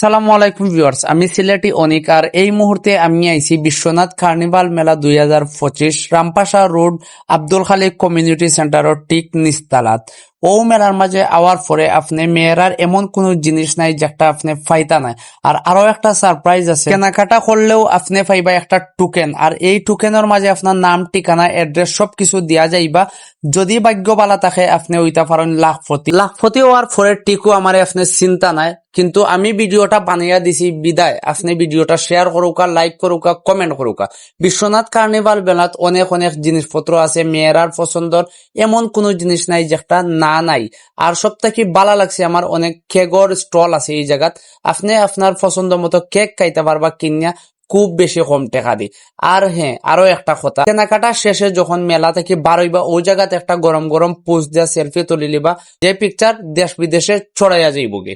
আসসালামু আলাইকুম ভিউয়ার্স, আমি সিলেটি অনিক আর এই মুহূর্তে আমি আইছি বিশ্বনাথ কার্নিভাল মেলা দুই হাজার পঁচিশ রামপাশা রোড আব্দুল খালিক কমিউনিটি সেন্টারের ঠিক নিস্তালাত ও মেলার মাঝে আওয়ার পরে আপনি মেয়েরার এমন কোনো জিনিস নাই যেটা আপনি ফাইতা নাই। আর আরও একটা সারপ্রাইজ আছে। কেনাকাটা করলেও আপনি পাইবা একটা টোকেন আর এই টোকেনের মাঝে আপনার নাম, ঠিকানা এড্রেস সবকিছু দিয়া যাইবা। যদি ভাগ্য বালা থাকে, আপনি ওইটা পারেন লাখপতি। লাখপতি হওয়ার পরে টিকু আমার আপনি চিন্তা নাই, কিন্তু আমি ভিডিওটা বানিয়ে দিছি বিদায়। আপনি ভিডিওটা শেয়ার করুকা লাইক করুকা কমেন্ট করুকা। বিশ্বনাথ কার্নিভাল বেলাত অনেক অনেক জিনিসপত্র আছে, মেয়েরার পছন্দর এমন কোনো জিনিস নাই যেটা না নাই। আর সব থেকে লাগছে আমার অনেক কেগর স্টল আছে এই জায়গাত। আপনি আপনার পছন্দ মতো কেক খাইতে পারবা, কিনিয়া খুব বেশি কম টেকা দি আর হ্যাঁ আরও একটা কথা। কেনাকাটা শেষে যখন মেলা থেকে বারইবা ওই জায়গাতে একটা গরম গরম পোস্ট দিয়া সেলফি তুলি লিবা, যে পিকচার দেশ বিদেশে ছড়াইয়া যাইবগে।